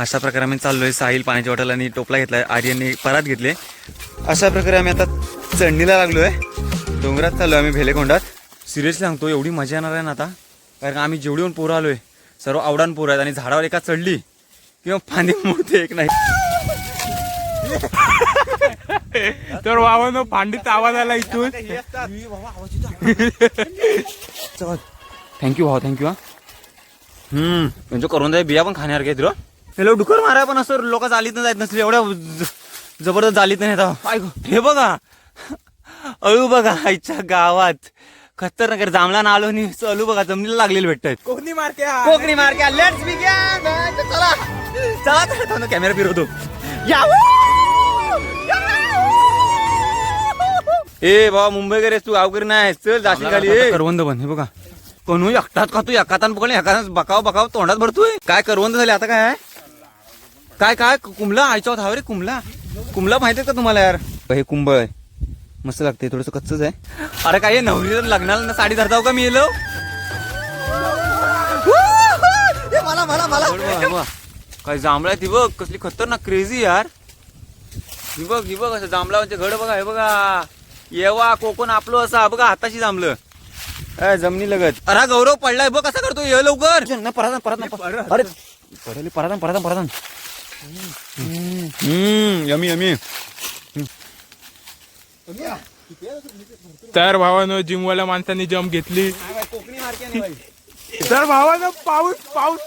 अशा प्रकारे आम्ही चाललोय साहिल पाण्याच्या बॉटल टोपला घेतलाय. आर्यनने परात घेतले. अशा प्रकारे आम्ही आता चढणीला लागलोय. डोंगरात चाललोय आम्ही भेलेकोंडात सिरियसली सांगतो एवढी मजा येणार आहे ना आता? कारण आम्ही जेवढी पण पोरं आलोय सर्व आवडान पोरं आहेत आणि झाडावर एका चढली किंवा फांदी मोडते एक नाही. तर वावनो भांडीचा आवाज आला इथून. थँक्यू भाऊ थँक्यू हा. हम्म म्हणजे करून जाय बिया पण खाण्यासारखे आहेत रे हेलो डुकर माराय पण असं लोक जालीत जात नसले एवढ्या जबरदस्त जालीत नाही ऐक. हे बघा. अळू बघा आईच्या गावात. खतरनाक आहे. जांभळा ना आलो आणि अळू बघा जमिनीला लागलेले भेटतात. Konkani market Konkani market let's begin चला. चला चला कॅमेरा फिरवतो. ए बाबा मुंबईकर आहेस तू? गावकरी नाही चल जाशील खाली. करवंद बन हे बघा. कोणू एकटात खातो एकातान पकडले एकातान बकाव बकाव तोंडात भरतोय. काय करवंद झाले आता काय? काय काय? कुंबला आईच्या हावर रे कुंबला कुंबला माहिती का तुम्हाला यार? हे कुंभ आहे. मस्त लागते थोडस कच्चच आहे. अरे काय नवरी लग्नाला ना साडी धरताव का मी येलो? मला मला मला. काय जांभळा ती बघ कसली खतरनाक क्रेझी यार. ही बघ ही बघ असं जांभळा म्हणजे घड बघा हे बघा. येवा कोकण आपलं असं बघा हाताशी जांभलं जमिनी लगत. अरे गौरव पडलाय बघ कसा करतो ये लवकर. परत परत अरे पडली परत परत परत हम्म यमी यमी तर भावानो जिमवाल्या माणसांनी जम घेतली. तर भावानो पाऊस पाऊस.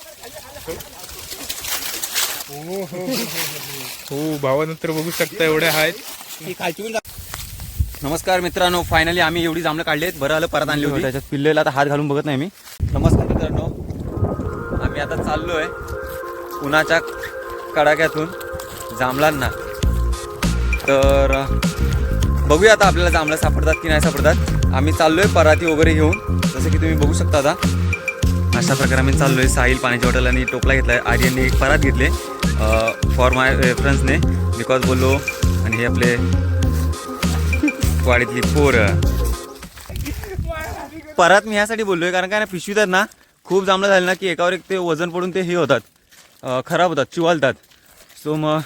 हो भावानो तर बघू शकता एवढे आहेत. नमस्कार मित्रांनो फायनली आम्ही एवढी जांभळं काढली आहेत बरं आलं परत आणली होती. त्याच्यात पिल्लेला आता हात घालून बघत नाही मी. नमस्कार मित्रांनो. आम्ही आता चाललोय उन्हाच्या कडाक्यातून जांभळांना. तर बघूया आता आपल्याला जांभळं सापडतात की नाही सापडतात. आम्ही चाललोय पराती वगैरे घेऊन. जसं की तुम्ही बघू शकता आता. अशा प्रकारे आम्ही चाललोय साहिल पाण्याच्या बॉटल आणि टोपला आहे आर्यनने एक परात घेतले फॉर माय रेफरन्सने बिकॉज बोललो आणि हे आपले वाडीतली पोर. परात मी ह्यासाठी बोललोय कारण काय ना पिशवी तर ना खूप जांभळं झाले ना की एकावर एक ते वजन पडून ते हे होतात. खराब होतात चिवालतात. सो मग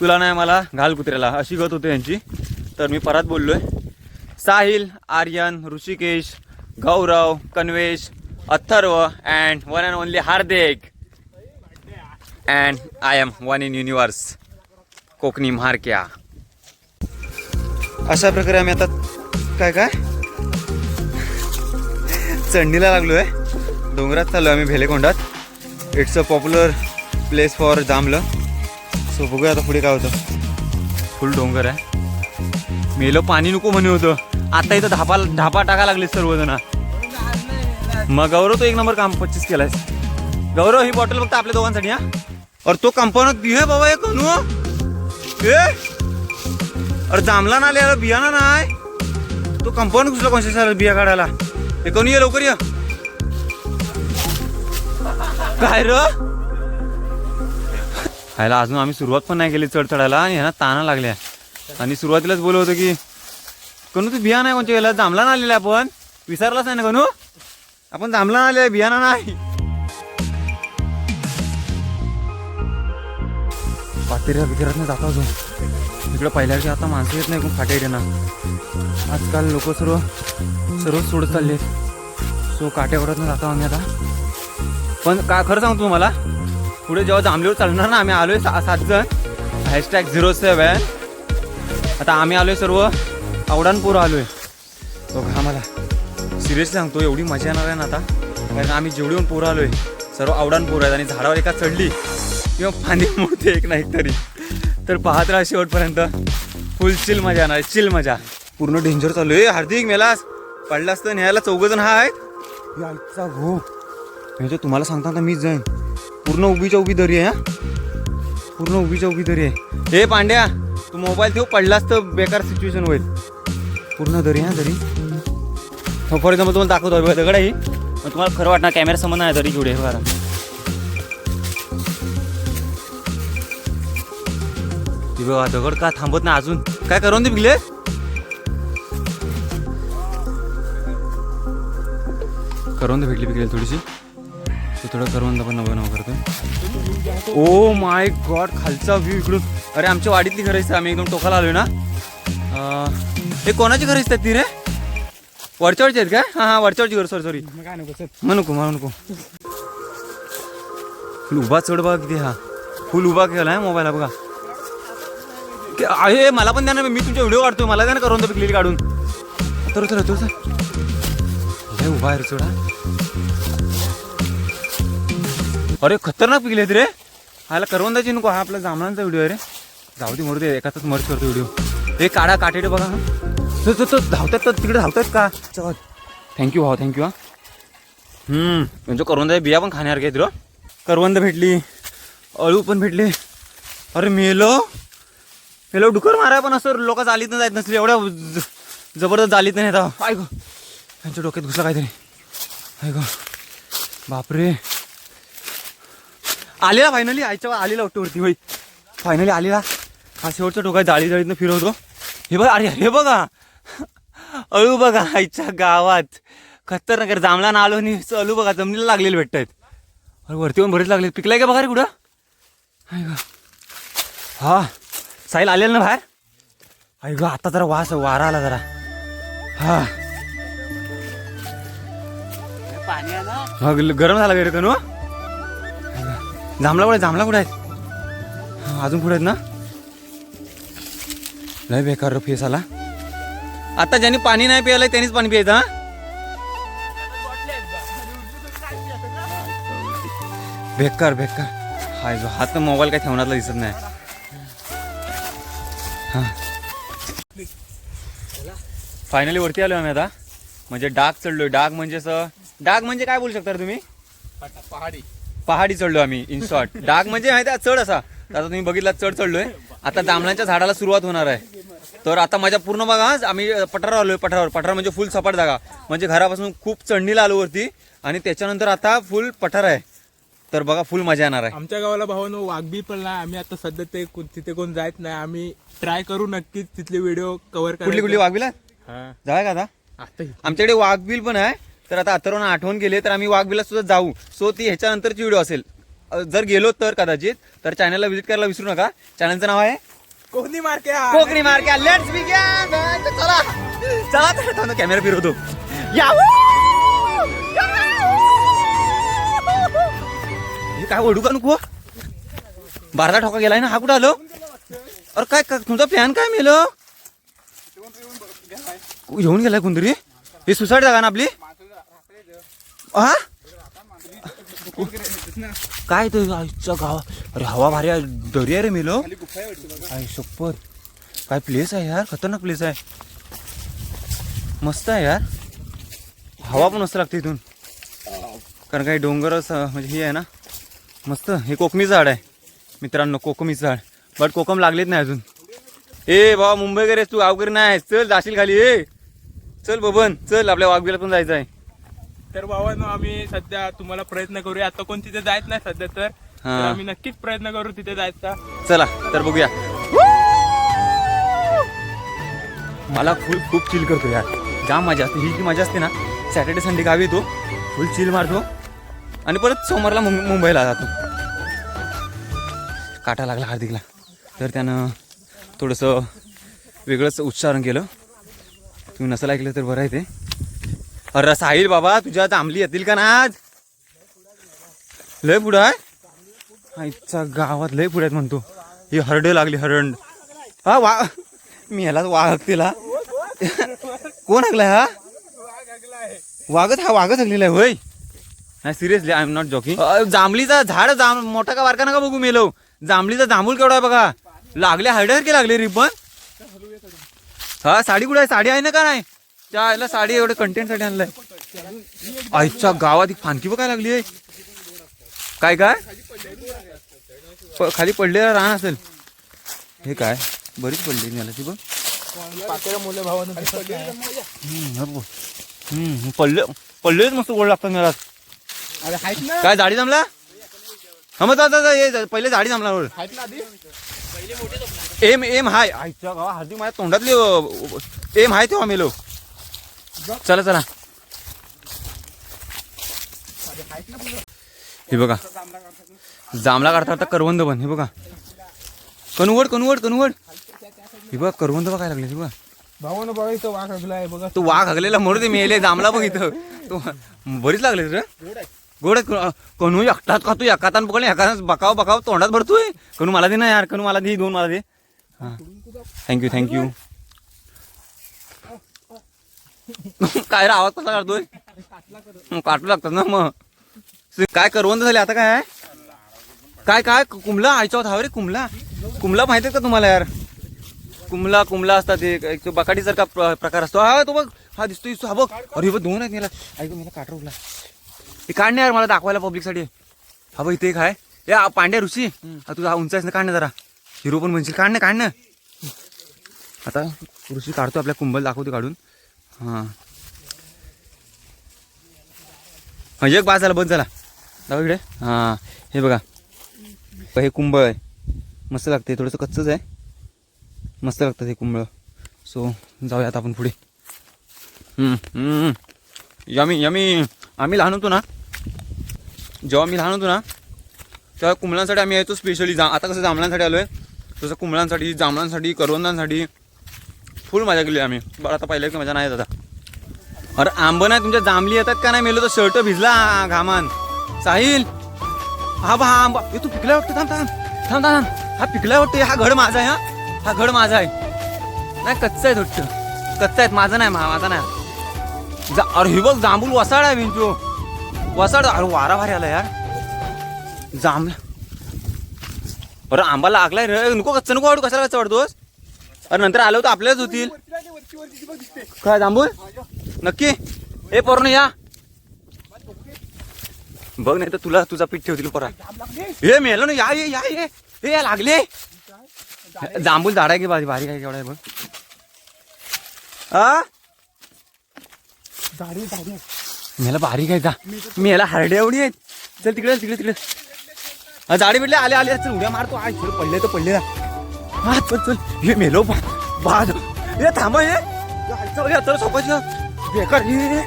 तुला नाही मला घाल कुत्र्याला. अशी गत होते यांची. तर मी परत बोललो आहे Sahil Aryan Rishikesh Gaurav Kanvesh Atharva and one and only Hardik. And I am one in universe Konkani म्हारक्या. अशा प्रकारे आम्ही आता काय काय? चंडीला लागलो आहे डोंगरात चाललो आम्ही भेलेकोंडात it's a popular place for जांभलं so बघूया आता पुढे काय होतं. फुल डोंगर आहे. मेलं पाणी नको म्हणे होतं. आता इथं धापा धापा टाका लागले सर्वजण. मग गौरव तो एक नंबर काम पच्चीस केलाय गौरव ही बॉटल फक्त आपल्या दोघांसाठी हा? और तो कंपाऊंड बिहे बाबा एक अनु हे अरे जांभला ना आले बियाणा नाही. तो कंपाऊंड घुसला कोणत्या बिया काढायला? हे कोणी ये लवकर ये. काय र? खायला अजून आम्ही सुरुवात पण नाही केली चढ चढायला आणि ह्यांना ताना लागल्या. आणि सुरुवातीलाच बोलत होतं की कणू तू बिया नाही कोणत्या वेळेला? जांभला ना आलेला आपण. विसरलाच नाही ना कणू आपण जांभला ना आलेला बियाणा नाही. पातेऱ्या बितेऱ्यात जाता अजून इकडं पहिल्याची आता माणसं येत नाही कोण फाट्या येते ना आजकाल लोक सर्व सर्व सोडत चालले सो काट्याकडत जातो आम्ही आता. पण का खरं सांगतो तुम्हाला पुढे जेव्हा जांभलीवर चालणार ना आम्ही आलोय सहा सात जण. हॅशटॅग झिरो सेवन आता आम्ही आलोय सर्व. आवडानपूर आलोय. बघा आम्हाला सिरियसली सांगतो एवढी मजा येणार आहे ना आता. कारण आम्ही जेवढी पण पोरं आलोय सर्व आवडान पोरं आहेत आणि झाडावर एका चढली. किंवा फांदी मोडते एक नाही तरी. तर पाहत राहा शेवटपर्यंत. फुल चिल मजा येणार चिल मजा. पूर्ण डेंजर चालू आहे. हार्दिक मेलास. पडलास तर न्यायला चौघ जण हा आहेत यायचा हो म्हणजे तुम्हाला सांगता ना मीच जाईन पूर्ण उभीच्या उभी दरी आहे पूर्ण उभीच्या उभी दरी आहे. हे पांड्या तू मोबाईल देऊ पडलास तर बेकार सिच्युएशन होईल. पूर्ण दरी हा दरी. हो, फॉर एक्झाम्पल तुम्हाला दाखवतो दगड आहे ही. मग तुम्हाला खरं वाटणार कॅमेरा समज नाही दरी जुडे बरं बघा. ती दगड का थांबत नाही अजून? काय करून दे बिगले करून दे भेटली बिगले थोडीशी. तो थोडं करवंद पण नवं नवं करतो. ओ माय गॉड खालचा व्ह्यू इकडून. अरे आमच्या वाडीतली घरं आम्ही एकदम टोकाला आलोय ना. हे कोणाची घरं असतात ती रे? वरच्यावरची आहेत काय हां हां वरच्यावरची घर सॉरी सॉरी मग काय नको चल. म्हणू नको म्हणू नको. फुल उभा चढ बघा किती हा. फुल उभा केला आहे मोबाईल बघा. आहे मला पण द्या ना मी तुमचे व्हिडिओ काढतोय मला द्या ना करून पिकलेली काढून. तर उभा आहे रे चढा अरे खतरनाक पिकले रे. ह्याला करवंदाची नको हा आपला जांभळांचा व्हिडिओ आहे रे. जाऊ दे मरू दे एकाच मर्च करतो व्हिडिओ हे काढा काटेडे बघा. तो तो तो धावतात तर तिकडे धावतात का? चल. थँक्यू भाऊ थँक्यू हा. म्हणजे करवंदा बिया पण खाण्यासारखे आहेत रे हो. करवंद भेटली अळू पण भेटले. अरे मेलो. मेलो डुकर माराय पण असं लोक जालीत जात नसले. एवढ्या ज- जबरदस्त जालीत नाही येतात ऐक त्यांच्या डोक्यात घुसला काहीतरी. ऐक बापरे. आलेला फायनली आईच्या आलेला वरती होई फायनली आलेला. हा शेवटच्या डोक्यात जाळी जाळीतनं फिरवतो हे बघ अरे हे बघा. अळू बघा आईच्या गावात. खतरनाक आहे. जांभळा ना आलो आणि अळू बघा जमिनीला लागलेले भेटत आहेत अरे वरती पण बरेच लागले पिकलाय का बघा रे कुठं? ग. हा साईल आलेलं ना बाहेर? आई ग आता जरा वास वारा आला जरा. हा. हा, ग- गरम झाला गैर कनू जांभळा कुठे जांभळा कुठे आहेत. अजून कुठे आहेत ना? लय बेकार रे फेस आला. आता ज्यांनी पाणी नाही प्यायलंय त्यांनीच पाणी प्यायचं हा? बेकार बेकार. हाय जो हात मोबाईल काय ठेवण्यातला दिसत नाही. फायनली वरती आलो आम्ही आता. म्हणजे डाग चढलोय. डाग म्हणजे असं डाग म्हणजे काय बोलू शकता तुम्ही? पहाडी. पहाडी चढलो आम्ही इन शॉर्ट डाग म्हणजे माहिती आहे चढ असा. आता तुम्ही बघितला चढ चढलोय. आता जांभळांच्या झाडाला सुरुवात होणार आहे. तर आता माझ्या पूर्ण बघा आज आम्ही पठारावर आलोय पठारावर. पठार म्हणजे फुल सपाट जागा. म्हणजे घरापासून खूप चढणीला आलो वरती. आणि त्याच्यानंतर आता फुल पठार आहे. तर बघा फुल मजा येणार आहे. आमच्या गावाला भावानो वाघबी पण नाही. आम्ही आता सध्या ते तिथे कोण जात नाही. आम्ही ट्राय करू नक्कीच तिथले व्हिडिओ कव्हर कुठली कुठली वाघबिला? हा. जाय का आता? आता आमच्याकडे वाघबिल पण आहे. तर आता अथर्वनं आठवण केली तर आम्ही वाघबिला सुद्धा जाऊ. सो ती ह्याच्यानंतरची व्हिडिओ असेल. जर गेलो तर कदाचित तर चॅनलला व्हिजिट करायला विसरू नका. चॅनलचं नाव आहे? कोकणी मार्के हा. कोकणी मार्के लेट्स बिगन चला. चला तर थांब कॅमेरा फिरवतो! हे काय ओढू का नको? बारदा ठोका गेलाय ना? हा कुठं आलो? अरे काय तुमचा प्लॅन काय मेलो? घेऊन गेलाय कोणतरी हे सुसाईड जागा ना आपली? हा? काय तो आईच्या गावा अरे हवा भारी आहे. दरी आहे रे मेलो. आई शपथ काय प्लेस आहे यार? खतरनाक प्लेस आहे. मस्त आहे यार. हवा पण मस्त लागते इथून. कारण काही डोंगर असं म्हणजे हे आहे ना. मस्त. हे कोकमी झाड आहे. मित्रांनो कोकमी झाड. बट कोकम लागलेच नाही अजून. ए बाबा मुंबईकर आहेस तू? गावकरी नाही चल जाशील खाली. ए. चल बबन. चल आपल्या वाघबीला पण जायचं आहे. तर भावानो आम्ही सध्या तुम्हाला प्रयत्न करूया. आता कोण तिथे जायत नाही सध्या तर. तर हा. आम्ही नक्कीच प्रयत्न करू तिथे जायचा. चला तर बघूया. मला फुल खूप चिल करतो यार. जाम मजा असते. ही जी मजा असते ना. सॅटर्डे संडे गावी येतो. फुल चिल मारतो. आणि परत सोमवारला मुं- मुंबईला जातो. काटा लागला हार्दिकला. तर त्यानं थोडंसं वेगळंच उच्चारण केलं. तुम्ही नसेल ऐकलं तर बरं आहे ते. अरे साहिल बाबा तुझ्या जांभली येतील का ना आज? लय पुढं आहे? आईच्या गावात लय पुढे आहेत म्हणतो. ही हरडे लागली हरंड. हा वा. मी ह्याला वाघ तिला कोण हाकलाय हा? वाघच हा वाघच हाकलेला आहे होय. नाही seriously I am not joking जांभलीचा झाड जाम मोठा का वारका नका बघू मेलो जांभलीचा जांभूळ केवढा आहे बघा. लागले हरड्यासारखे लागले रिबन. हा साडी कुठे आहे? साडी आहे ना का नाही? त्या याला साडी एवढे कंटेंटसाठी आणलाय. आईच्या गावात एक फानकी बघायला लागली आहे. काय काय? प- खाली पडलेला रान असेल. हे काय? बरीच पडली मला ती बघ. पडले पडलेच मस्त गोड लागतात मला. काय झाडी जमला? हा मग जा, ये, पहिले झाडी जमला रोड एम एम हाय. आईच्या गावा हार्दिक माझ्या तोंडातली एम हाय तेव्हा मेलो. चला चला. हे बघा. जांभळा काढता काढता करवंद पण हे बघा. कनुवड कनुवड कनुवड हे बघा करवंद बघायला लागले हे बघा. भावानं बघा इथं वाघ आहे बघा. तो वाघ हगलेला म्हणून ते मेले जांभळा बघ इथं. तो बरीच लागले रे. गोड. कणू एकटाच खातो एकातान पकडून एकाच बकाव बकाव तोंडात भरतोय. कणू मला दे ना यार कणू मला दे दोन मला दे. हां. थँक्यू थँक्यू काय रे आवाज कसा काढतोय? काटू लागतात ना मग. काय करवंद झाले आता काय काय काय कुमला आयच्या होत रे कुमला. कुमला माहिती का तुम्हाला यार? कुमला कुमला असतात एक तो बकाडीसारखा प्र- प्रकार असतो. हा तो बघ हा दिसतो दिसतो हा बघ. अरे बघ दोन आहेत मला. ऐक मला काटा ते काढणे यार मला दाखवायला पब्लिकसाठी. हा बघ इथे एक आहे. ए पांड्या ऋषी. हा तुझा हा उंच आहेस ना काढणं जरा. हिरो पण म्हणशील काढणं काढणं आता ऋषी काढतो आपल्या कुंभल दाखवतो काढून. हां. हा एक बाज झाला बंद झाला. दाखव इकडे. हां हे बघा. हे कुंभळ आहे. मस्त लागते थोडंसं कच्चंच आहे. मस्त लागतं ते कुंभळ सो जाऊया आता आपण पुढे. यमी यमी आम्ही लहान होतो ना. जेव्हा मी लहान होतो ना तेव्हा कुंबळांसाठी आम्ही यायचो स्पेशली जा आता कसं जांभळांसाठी आलो आहे तसं कुंबळांसाठी जांभळांसाठी करवंदांसाठी फुल मजा केली आम्ही. बरं आता पहिले की मजा नाही दादा अरे आंब नाही तुमच्या जांभली येतात का नाही? मेलो तर शर्ट भिजला घामान. साहिल हा बा हा आंबा. हे तू पिकला वाटतं? थांब थांब. थांब थांब हा पिकला वाटतं? हा घड माझा आहे हा. हा घड माझा आहे. नाही कच्चा आहे थोडं. कच्चा आहे माझा नाही माझा नाही. जा अरे हे बघ जांभूल वसाड आहे विंचू वसाड अरे वारा भारी आला यार. जांभला अरे आंबा लागलाय रे. नको कच्चा नको वाटू कशाला कच्चा वाटतोस अरे नंतर आलो तर आपल्यालाच होतील. काय जांभूल नक्की. हे पोरण या. बघ नाही तर तुला तुझा पीठ ठेवतील पोरा. हे मेलो ना या ये या ये. हे या लागले. जांभूल झाड आहे की भारी भारी आहे केवढा आहे बघ. आ? मेला भारी आहे का? मेला हरडे एवढी आहेत. चल तिकडे तिकडे तिकडे. हा, झाडे भेटले आले आले चल उड्या मारतो आय पडले तर पडले ना. हा चल चल हे मेलो बा बाद हे थांबा हे चल या चल सोपायची बेकार हे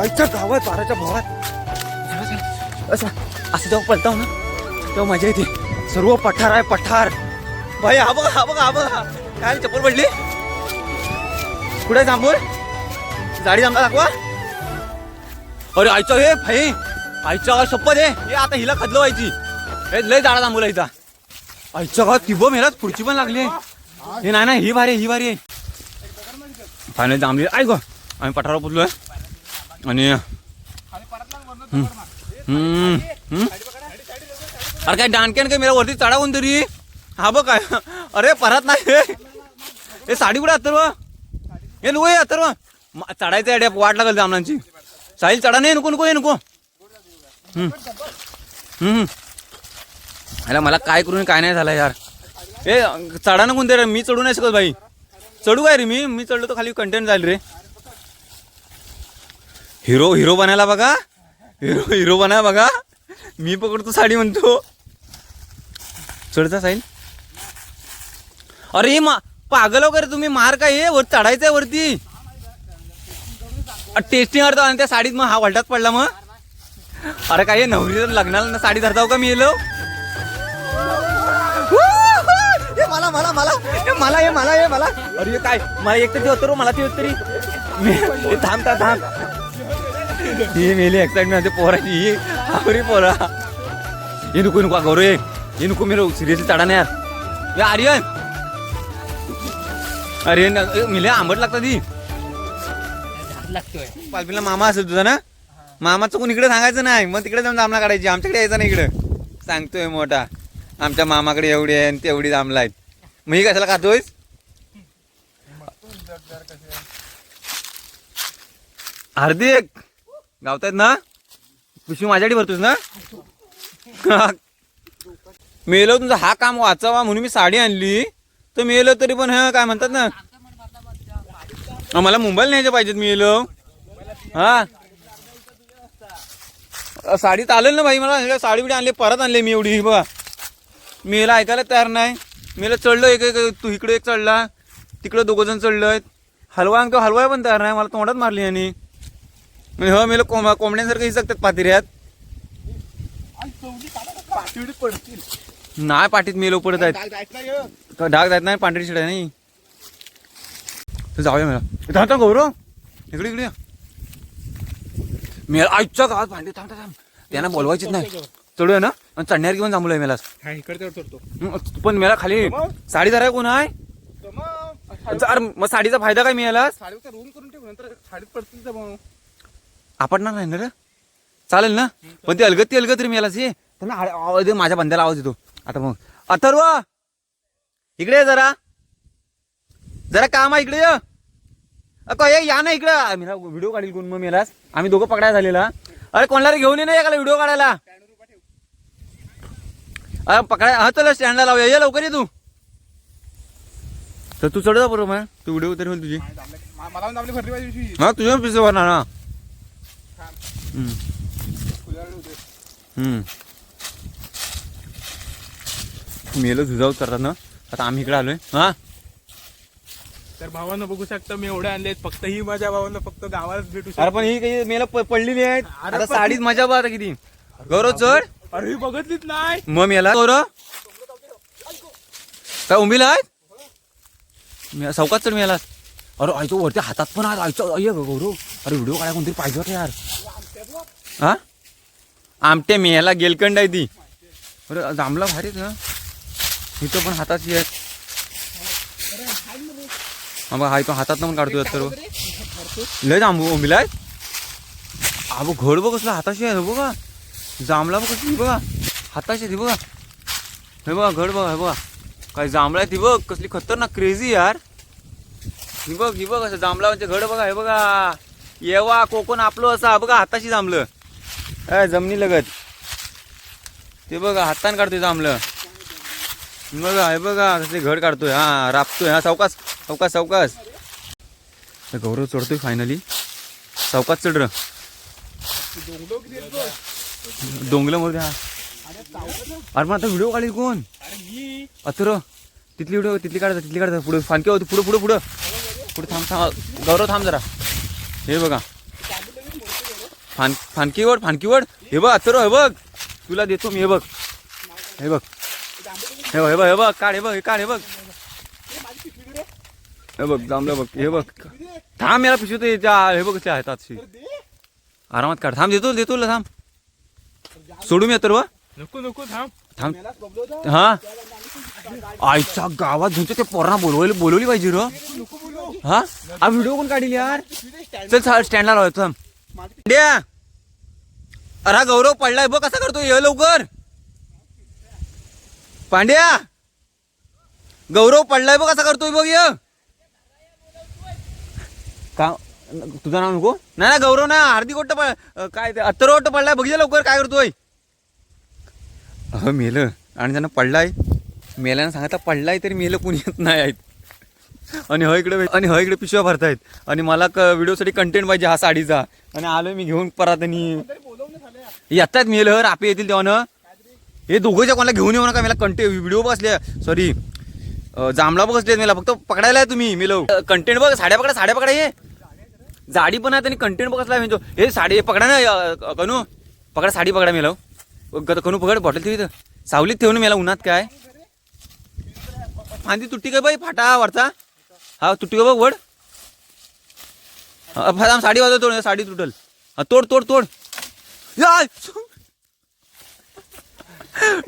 आईच्या गावात बाराच्या भावात चला, चला. असं असं जेव्हा पलताव ना तेव्हा मजा येते सर्व पठार आहे पठार भाई हा बघा हा बघा हा बघा काय चप्पल पडली कुठे जांभूळ जाडी जांभळा दाखवा अरे आईचा हे भाई. आईच्या गावात शपथ आहे. हे आता हिला खदलं व्हायची हे लय जाडा जांभूळ आहे आईच्या गावात ती बघ पुढची पण लागली हे नाही ना ही भारी आहे ही भारी आहे. फायनल जांभळी आहे गो आम्ही पठारावर पोचलोय आणि अरे काय डानक्यान काय मेरा वरती चढा कोणतरी? हा बघ काय. अरे परत नाही. हे. साडी कुठे अथर्व हे नको हे अथर्व चढायचं अड्या वाट लागल जामनांची. साहिल चढा नाही नको नको हे नको. हम्म. अरे मला काय करून काय नाही झालं यार. ए चढा ना कोणते रे? मी चढू नाही शकत भाई. चढू काय रे मी? मी चढलो तर खाली कंटेंट झाली रे. हिरो हिरो बनायला बघा. हिरो हिरो बनाय बघा. मी पकडतो साडी म्हणतो. चढता साईल. अरे मा पागल वगैरे तुम्ही मार काय? हे वर आहे वरती. टेस्टिंग करतो आणि त्या साडीत मग हा वलटात पडला मग. अरे काय हे नवरी लग्नाला साडी धरताव का मी येलो? मला हे मला ये मला. अरे काय मला एक तरी होतो रो, मला ती तरी. मी थांब थांब थांब. ही मेली एक्साइटमेंट ते पोराची ही. आवरी पोरा. हे नको नको गौरव हे हे नको मी सिरियसली चढा नाही यार. या आर्यन. अरे मिले आंबट लागतात ही. लागतोय पालपीला मामा असेल तुझा ना? मामाचं कोण इकडे सांगायचं नाही. मग तिकडे जाऊन जांभळा काढायची. आमच्याकडे यायचा नाही इकडे. सांगतोय मोठा. आमच्या मामाकडे एवढी आहे आणि तेवढी जांभळा आहेत. मी कशाला खातोयस? हार्दिक गावतायत ना? पिशवी माझ्याकडे भरतोस ना? मेलो तुमचा हा काम वाचावा म्हणून मी साडी आणली. तर मेलो तरी पण हा काय म्हणतात ना? मला मुंबईला न्यायचे पाहिजेत मी येलो हा. अं, साडी चालेल ना भाई मला साडी बिडी आणली परत आणली मी एवढी ही बघा. मी याला ऐकायला तयार नाही. मीला चढलो एक एक तू इकडे एक चढला तिकडे दोघं जण चढलोय हलवा तो हलवाय पण तयार नाही मला तोंडात मारली आणि म्हणजे हो मेलं कोंबा कोंबड्यांसारखं ही सकतात पातिऱ्यात. नाही पाठीत मेलो पडत आहेत. डाग जायचं नाही डाग जात नाही पांढरी शिड नाही. तर जाऊया मला. थांबता गौरव. इकडे इकडे मेला आईच्या गावात भांडी थांबता थांब. त्यांना बोलवायचीच नाही. चढूया ना? आणि चढण्यावर घेऊन जांभूला मेला हा इकडे चढतो. पण मेला खाली. साडी धराय कोण आहे? अरे मग साडीचा फायदा काय मिळाला साडीचा रूम करून ठेव नंतर साडीत पडतील तर मग आपडणार नाही ना रे? चालेल ना? पण ते अलगत ते अलगत रे मिळालाच हे त्यांना आवाज माझ्या बंद्याला आवाज येतो. आता मग अथर्व! इकडे जरा. जरा काम आहे इकडे ये. ये, ना इकडे. मी व्हिडिओ काढील कोण मग मेलास? आम्ही दोघं पकडायला झालेला. अरे कोणाला घेऊन ये ना एकाला व्हिडिओ काढायला? अरे पकडाय हा चल स्टँडला लावूया ये लवकर ये तू तर तू चढ जा बरोबर मग. तू व्हिडिओ तरी होईल तुझी मला पण आपली भरली पाहिजे पिशवी. मग तुझ्या पिसे भरणार ना हम्म. फुलावर होते. हम्म. मेलं झुजावत करतात ना आता आम्ही इकडे आलोय हा तर भावानं बघू शकता मी एवढे आणलेत फक्त ही माझ्या भावानं फक्त गावालाच भेटू अरे पण ही काही मेला प- पडलेली आहेत अरे आता पण- साडीत मजा बघ किती गौरव चढ अरे ही बघितलीच नाही. मग मेला गौरव काय उंबीला आहेत मी- चौकात चढ मेलास अरे आयचो वरती हातात पण आहे ये अय्य गौरव. अरे व्हिडिओ काढाय कोणतरी पाहिजे होता यार. हा? आमटे मेला गेलकंड आहे ती. अरे जांभला भारीच ना. इथं पण हाताची आहे हा बघ हाय तो हातात पण काढतोय तर. लय जांभू उंबीला आहेत? अबो घड बघ कसला हाताशी आहे बघा. जांभळा बघ कसली बघा. हाताशी ती बघा. हे बघा घड बघा हे बघा. काय जांभळा आहे ती बघ कसली खतरनाक क्रेझी यार. ही बघ ही बघ असं जांभळा म्हणजे घड बघा हे बघा. येवा कोकण आपलं असं बघा हाताशी जांभलं अय जमनी लगत. ते बघा हाताने काढतोय जांभलं बघा हे बघा कसले घड काढतोय. हा राबतोय. हा सावकास सावकास सावकास गौरव चढतोय फायनली सावकास चढ डोंगल्यामध्ये हा. अरे मग आता व्हिडिओ काढेल कोण? अथर तिथली व्हिडिओ तिथली काढता तिथली काढता पुढे. फानके होती पुढे पुढे पुढे. पुढे थांब थांब गौरव थांब जरा. हे बघा. फान फानकीवड फानकीवड हे बघ अथर हे बघ. तुला देतो मी हे बघ. हे बघ. हे बघ हे बघ हे बघ. काढ हे बघ हे काढ हे बघ. हे बघ जांभलं बघ हे बघ. थांब याला पिशवतो हे बघ त्या हातात आरामात काढ. थांब देतो देतो तुला थांब. सोडू मी अथर्व नको नको थांब. थांब. हा? आईच्या गावात घेऊन ते पोरांना बोलवली बोलवली पाहिजे र हा? हा व्हिडिओ कोण काढील यार? चल स्टँडला लावायचं थांब. द्या अरे गौरव पडलाय बघ कसा करतो ये लवकर. पांड्या. गौरव पडलाय बघ कसा करतोय बघ य. का? तुझं नाव नको? नाही ना गौरव ना हार्दिक वाटतं काय अत्तर वाटतं पडलाय बघ लवकर काय करतोय. अहो मेलं. आणि त्यांना पडलाय मेल्यानं सांगितलं पडलाय तरी मेलं कुणी येत नाही. आहेत आणि ह इकडे आणि ह इकडे पिशव्या भरतायत. आणि मला क व्हिडिओसाठी कंटेंट पाहिजे हा साडीचा. आणि आलोय मी घेऊन परत आणि येतात मेलं रापे येतील तेव्हा ना हे दोघंच्या कोणाला घेऊन येऊ नका मला कंटे व्हिडिओ बसले. सॉरी जांभळा बघसले मला फक्त पकडायला आहे तुम्ही मेलो. कंटेंट बघ साड्या पकडा साड्या पकडा हे. जाडी पण आहेत आणि कंटेंट बघसला म्हणजे. हे साडी पकडा ना कनू. पकडा साडी पकडा मेलो. कणू पकड बॉटल ठेवी सावलीत ठेवून मेला उन्हात काय? फांदी तुटी काय बाई फाटा वरचा. हा तुटी का बघ वड. हा, साडी वाजव तोड साडी तुटल. हा, तोड तोड तोड.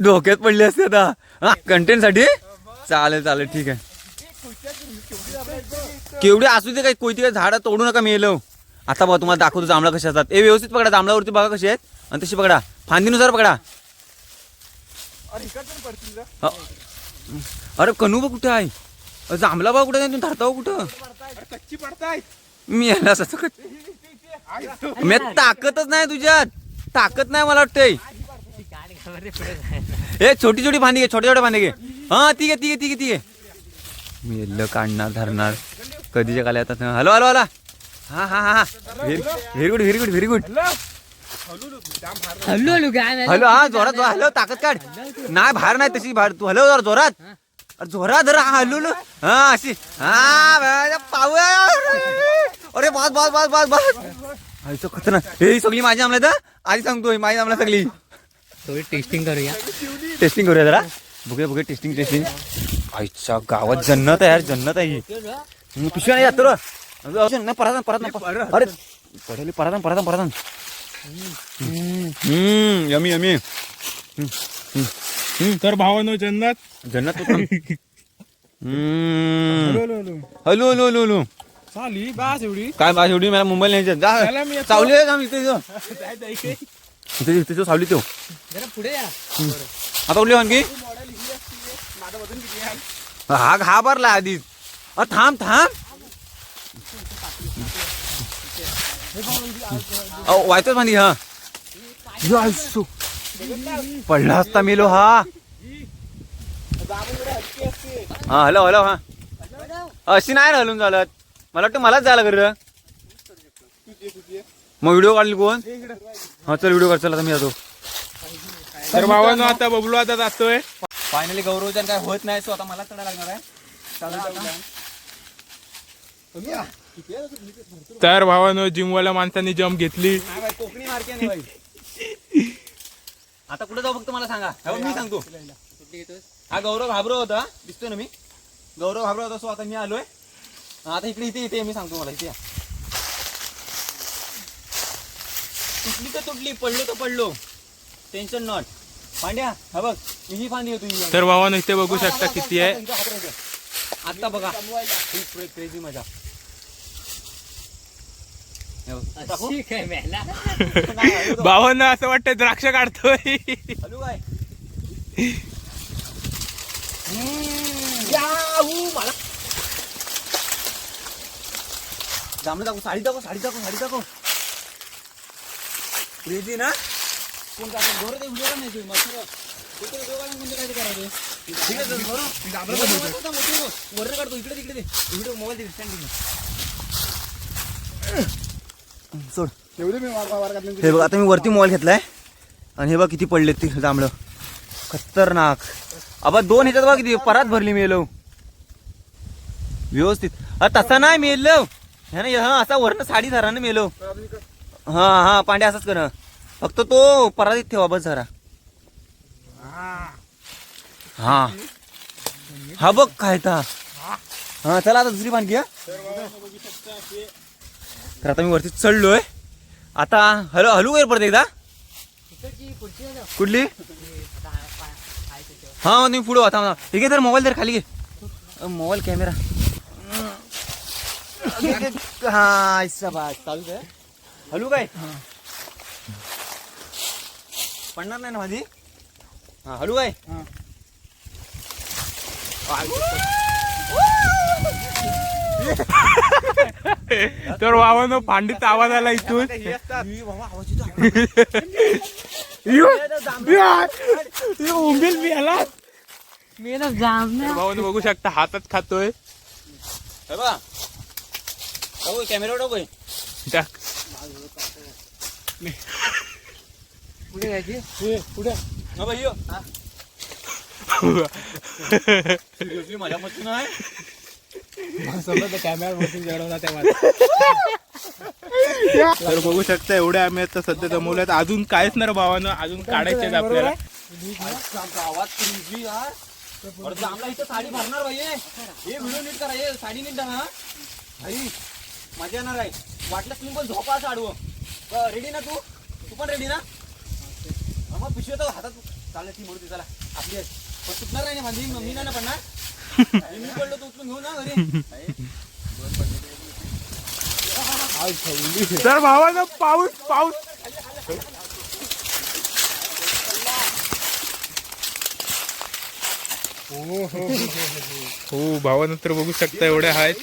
डोक्यात पडली असते आता. हा कंटेंटसाठी चालेल चालेल ठीक आहे. केवढे असू दे काही कोणती काय झाडं तोडू नका मेलो. आता बघा तुम्हाला दाखवतो जांभळा कशा असतात. ए व्यवस्थित पकडा जांभळावरती बघा कशी आहेत. आणि तशी पकडा. फांदीनुसार पकडा. अरे पडतील रे. हा. अरे कनू कुठं आहे. अ, जांभळा बघा कुठं तुम्ही धरता हो कुठं? कच्ची पडताय. मी याला असं मी ताकदच नाही तुझ्यात. ताकद नाही मला वाटतंय. ए छोटी छोटी फांदी घे छोटे छोटे फांदी घे. हा ठीक आहे ठीक आहे ठीक आहे ठीक आहे मी एल्ल काढणार धरणार. कधीच्या काले आता हॅलो हॅलो हॅलो. हा हा हा very good very good very good hello hello काय हॅलो हा जोरात जोरात हॅलो ताकद काढ. नाही बाहेर नाही तशी बाहेर तू. हॅलो जरा जोरात. अरे जोरात जरा हॅलो हॅलो. हा अशी. हा पाऊ अरे बस बस बस बस बस. आईचं खतरनाक. हे सगळी माझी आमला तर आधी सांगतोय माझी आमला सगळी. थोडी टेस्टिंग करूया. टेस्टिंग करूया जरा. बघूया बघूया टेस्टिंग टेस्टिंग. आईच्या गावात जन्नत आहे यार जन्नत आहे ही. पिशव्या नाही जातो नाही परत परत. अरे पडली परत परत परत. हम्म यमी यमी. तर भावानो जन्नत. जन्नत हॅलो हॅलो हॅलो. हॅलो चाली बास एवढी. काय बा एवढी? मला मुंबईला न्यायचं. मी जा आहे का मी इथे इथं. इथे तो सावली तो पुढे या. आता उठली आणखी हा हा भरला आधीच. अ थांब थांब. अहो, वायतोच मांदी हा. पडला असता मेलो हा. हा हॅलो हॅलो हा. अशी नाही हलून चालत. मला वाटतं मलाच जायला घरी मग व्हिडिओ काढली कोण? हा चल व्हिडिओ काढ चल आता मी जातो. तर भावानो आता बबलू आता जातोय. फायनली गौरवजन काय होत नाही सो आता मला चढा लागणार आहे. तर भावानो जिमवाल्या माणसांनी जम घेतली. कोकणी मार्के आता कुठे जाऊ फक्त मला सांगा. मी सांगतो. हा गौरव घाबरो होता दिसतोय ना मी? गौरव घाबरो होता सो आता मी आलोय. आता इकडे इथे इथे मी सांगतो मला इथे. तुटली तर तुटली पडलो तर पडलो. टेन्शन नॉट पांड्या हा बघ ही फांदी होती. तर भावानो इथे बघू शकता किती आहे. आता बघा. क्रेझी मजा. टाकू? मेला नाही, तो. भावानं असं वाटतं द्राक्ष काढतोय. हलू काय याहू, मला. जांभळं दाखव साडी दाखव साडी दाखव साडी दाखव क्रेझी ना? कोण काय गोरं ते व्हिडिओ नाही तुम्ही मस्त इकडे काय ते करायचं. ठीक आहे चल, गोरं. मोबाईल. वरनं काढतो इकडे तिकडे. दे व्हिडिओ मोबाईल stand. सोड. हे बघ आता मी वरती मोबाईल घेतलाय. आणि हे बघ किती पडले ते जांभळं. खतरनाक. अबा दोन ह्याच्यात बघ किती परात भरली मेलो. व्यवस्थित. अ, तसा नाही मेलो. ह्या ना हा असा वरण साडी धरा ना मेलो. हा हा पांड्या असंच कर. फक्त तो परातीत ठेवा बस जरा. हा. हा बघ काय हा चला आता दुसरी पाणकी हा तर आता मी वरती चढलोय. आता हॅलो हलू वर परत एकदा? आहे. कुठली? आता हा. हा तुम्ही पुढे म्हणा ठीक आहे तर मोबाईल तर खाली घे. Mobile camera. हा चालू आहे हलू काय? पडणार नाही ना माझी हा हलू काय? तर वावानो फांडीचा आवाज आला इथून. उमेल मी आला मी ना जाम बघू शकता हातात खातोय. कॅमेरा टाकूय पुढे मजा तर बघू शकता एवढे आम्ही आता सध्या जमवल्यात अजून काहीच नाही रे भावानं. अजून काढायचे आपल्याला साडी भरणार भाई हे व्हिडिओ नीट करा हे साडी नीट मजा येणार आहे वाटलं तुम्ही पण झोपा असं आडवं रेडी ना तू तू पण रेडी ना हा, मग पिशवी तर हातात चालेल ती मोडती चला. आपली. पण सुटणार नाही ना माझी मी नाही ना पडणार. तर भावानं पाऊस पाऊस. हो भावानं तर बघू शकता एवढ्या आहेत.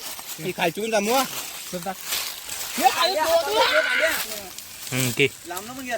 लांब घ्या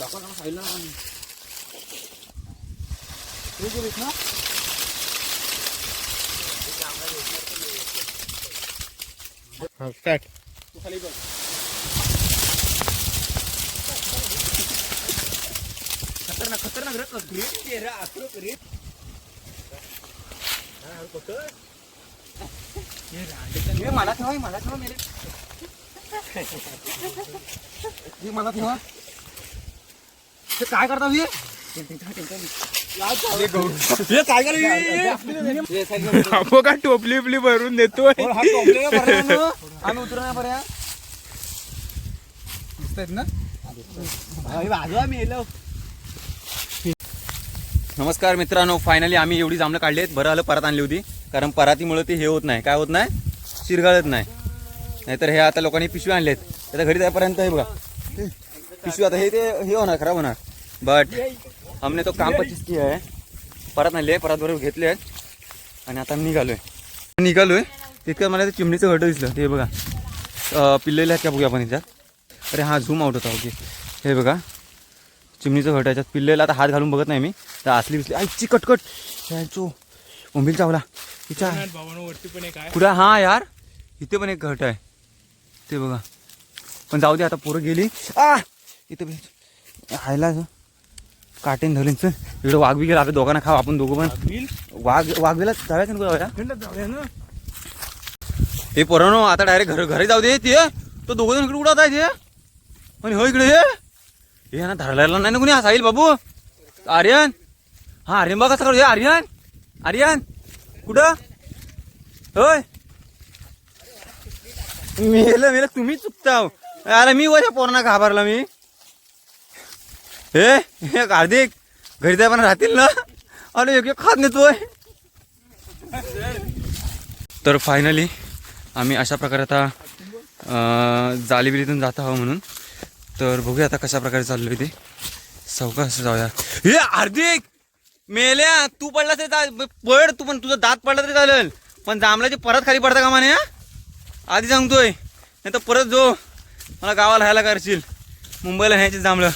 दाखवा का खायला ना. हा स्टार्ट तू खाली बघ. खतरनाक खतरनाक रे ग्रेट चेहरा आक्रोक रे मला ठेवा मला ठेवा मेरे. मला ठेवा. हे काय करता हे हे काय आपण का टोपली बिपली भरून देतोय आम्ही दिसतायत ना? नमस्कार मित्रांनो फायनली आम्ही एवढी जांभळं काढली आहेत. बरं आलं परत आणली होती. कारण परातीमुळे ते हे होत नाही. काय होत नाही? शिरगाळत नाही. नाहीतर हे आता लोकांनी पिशवी आणलेत. आता घरी जाईपर्यंत हे बघा. पिशवी आता हे ते हे होणार खराब होणार. बट हमने तो काम पच्चीस किया आहे परत आणले परत बरोबर घेतले आहेत. आणि आता निघालोय. निघालोय. तितकं मला ते चिमणीचं घट दिसलं. ते बघा. पिल्लेलं पिल्लेले आहेत का बघूया आपण याच्यात अरे हा झूम आउट होता ओके हे बघा. चिमणीचं घट याच्यात पिल्लेला आता हात घालून बघत नाही मी. तर असली बिसली. आईची कटकट यांचो उंबील चावला. तिच्या कुठं? हा यार. इथे पण एक घट आहे. ते बघा. पण जाऊ दे आता पोरं गेली. आ! हायला ग. काटेन धरलीन चल इकडे वाघ बी गेला आपल्या दोघांना खाऊ आपण दोघं पण. वाघ वाघ गेला जाऊया का जाऊया? जाऊया ना. हे पोरानो आता डायरेक्ट घर घरी जाऊ दे. ते तो दोघं जण इकडे उडत आहे ते? हो इकडे हे. ना धरलेला नाही ना कुणी? हा साहिल बाबू. आर्यन. हा आर्यन बघा सगळं हे आर्यन. आर्यन. कुठं? होय. मेलं मेलं. तुम्ही चुकताव अरे मी वजा पोरांना घाबरला मी. हे हे हार्दिक घरी जाय पण राहतील ना? अरे एक खात नेतोय. तर फायनली आम्ही अशा प्रकारे आता जालीबिलीतून जात आहोत म्हणून. तर बघूया आता कशा प्रकारे चाललोय ते. सावकाश जाऊया. हे हार्दिक! मेल्या तू पडला तरी पड तू पण तुझा दात पडला तरी चालेल. पण जांभळाची परत खाली पडता का माने आधी सांगतोय. नाही तर परत जो मला गावाला ह्याला करशील. मुंबईला न्यायची जांभळं.